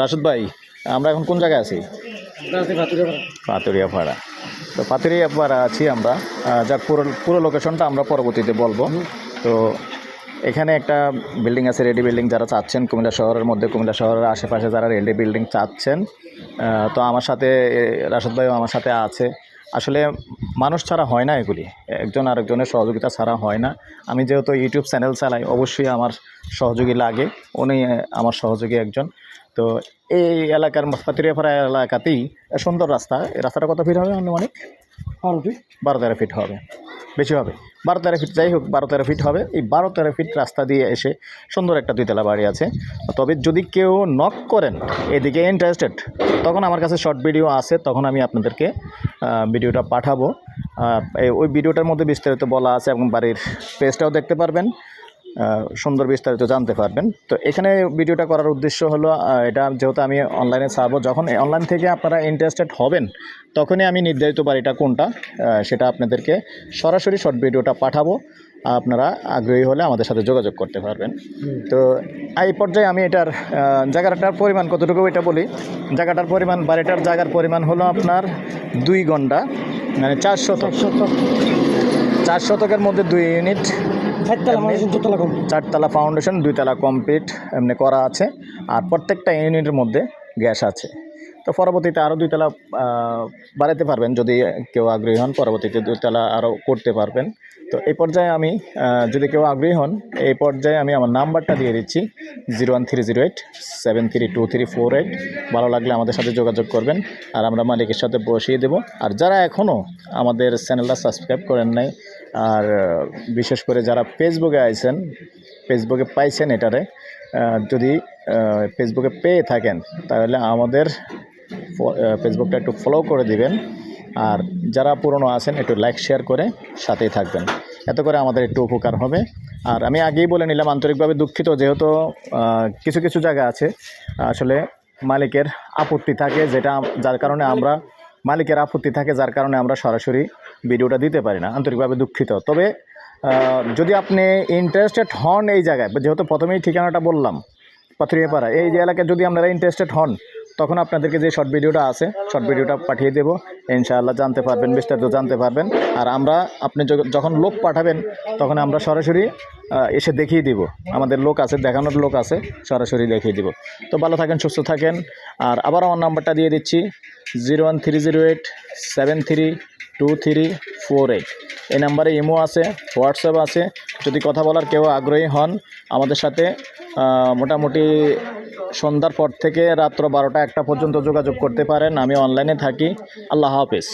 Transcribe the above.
রাশেদ ভাই, আমরা এখন কোন জায়গায় আছি? পাতুরিয়া পাড়া তো পাতুরিয়া পাড়া আছি আমরা। যার পুরো পুরো লোকেশনটা আমরা পরবর্তীতে বলব। তো এখানে একটা বিল্ডিং আছে রেডি বিল্ডিং যারা চাচ্ছেন, কুমিল্লা শহরের মধ্যে, কুমিল্লা শহরের আশেপাশে যারা রেডি বিল্ডিং চাচ্ছেন তো আমার সাথে রাশেদ ভাইও আমার সাথে আছে। আসলে মানুষ ছাড়া হয় না এগুলি। একজন আরেকজনের সহযোগিতা ছাড়া হয় না। আমি যেহেতু ইউটিউব চ্যানেল চালাই অবশ্যই আমার সহযোগী লাগে। উনি আমার সহযোগী একজন। তো এই এলাকার পাতিরিয়াপাড়া এলাকাতেই সুন্দর রাস্তা। এই রাস্তাটা কত ফিট হবে আনুমানিক? বারো তেরো ফিট হবে। বেশি হবে। বারো তেরো ফিট যাই হোক, বারো তেরো ফিট হবে। এই বারো তেরো ফিট রাস্তা দিয়ে এসে সুন্দর একটা দুইতলা বাড়ি আছে। তবে যদি কেউ নক করেন, এদিকে ইন্টারেস্টেড তখন আমার কাছে শর্ট ভিডিও আছে, তখন আমি আপনাদেরকে ভিডিওটা পাঠাবো। ওই ভিডিওটার মধ্যে বিস্তারিত বলা আছে এবং বাড়ির পেজটাও দেখতে পারবেন। সুন্দর বিস্তারিত জানতে পারবেন। তো এখানে ভিডিওটা করার উদ্দেশ্য হলো এটা যেহেতু আমি অনলাইনে ছাড়বো, যখন অনলাইন থেকে আপনারা ইন্টারেস্টেড হবেন, তখনই আমি নির্ধারিত বাড়িটা কোনটা সেটা আপনাদেরকে সরাসরি শর্ট ভিডিওটা পাঠাবো। আপনারা আগ্রহী হলে আমাদের সাথে যোগাযোগ করতে পারবেন। তো এই পর্যায়ে আমি এটার জায়গাটার পরিমাণ কতটুকু এটা বলি। জায়গাটার পরিমাণ, বাড়িটার জায়গার পরিমাণ হলো আপনার দুই ঘণ্টা মানে চার শতক। চার শতকের মধ্যে দুই ইউনিট চারতলা ফাউন্ডেশন দুইতলা কমপ্লিট এমনি করা আছে। আর প্রত্যেকটা ইউনিটের মধ্যে গ্যাস আছে। তো পরবর্তীতে আরও দুইতলা বাড়াতে পারবেন যদি কেউ আগ্রহী হন। পরবর্তীতে দুইতলা আরও করতে পারবেন। তো এই পর্যায়ে আমি যদি কেউ আগ্রহী হন এই পর্যায়ে আমি আমার নাম্বারটা দিয়ে দিচ্ছি zero one three zero eight seven three two three four eight ভালো লাগলে আমাদের সাথে যোগাযোগ করবেন। আর আমরা মালিকের সাথে বসিয়ে দেবো। আর যারা এখনও আমাদের চ্যানেলটা সাবস্ক্রাইব করেন নাই আর বিশেষ করে যারা ফেসবুকে আইছেন ফেসবুকে পাইছেন এটারে যদি ফেসবুকে পেয়ে থাকেন, তাহলে আমাদের ফেসবুকটা একটু ফলো করে দিবেন। আর যারা পুরনো আছেন, একটু লাইক শেয়ার করে সাথেই থাকবেন। এত করে আমাদের একটু উপকার হবে। আর আমি আগেই বলে নিলাম, আন্তরিকভাবে দুঃখিত, যেহেতু কিছু কিছু জায়গা আছে। আসলে মালিকের আপত্তি থাকে, যেটা যার কারণে আমরা মালিকের আপত্তি থাকে, যার কারণে আমরা সরাসরি ভিডিওটা দিতে পারি না, আন্তরিকভাবে দুঃখিত। তবে যদি আপনি ইন্টারেস্টেড হন এই জায়গায়, যেহেতু প্রথমেই ঠিকানাটা বললাম, পাথুরিয়াপাড়া, এই যে এলাকায় যদি আপনারা ইন্টারেস্টেড হন, তখন আপনাদেরকে যে শর্ট ভিডিওটা আছে শর্ট ভিডিওটা পাঠিয়ে দেবো। ইনশাআল্লাহ জানতে পারবেন, বিস্তারিত জানতে পারবেন। আর আমরা, আপনি যখন লোক পাঠাবেন, তখন আমরা সরাসরি এসে দেখিয়ে দিব। আমাদের লোক আছে, দেখানোর লোক আছে, সরাসরি দেখিয়ে দিব। তো ভালো থাকেন, সুস্থ থাকেন। আর আবার আমার নাম্বারটা দিয়ে দিচ্ছি, zero one three zero eight seven three two three four eight. এই নাম্বারে ইমো আছে, হোয়াটসঅ্যাপ আছে। যদি কথা বলার কেউ আগ্রহী হন, আমাদের সাথে মোটামুটি সন্ধ্যার পর থেকে রাত্র বারোটা একটা পর্যন্ত যোগাযোগ করতে পারেন। আমি অনলাইনে থাকি। আল্লাহ হাফেজ।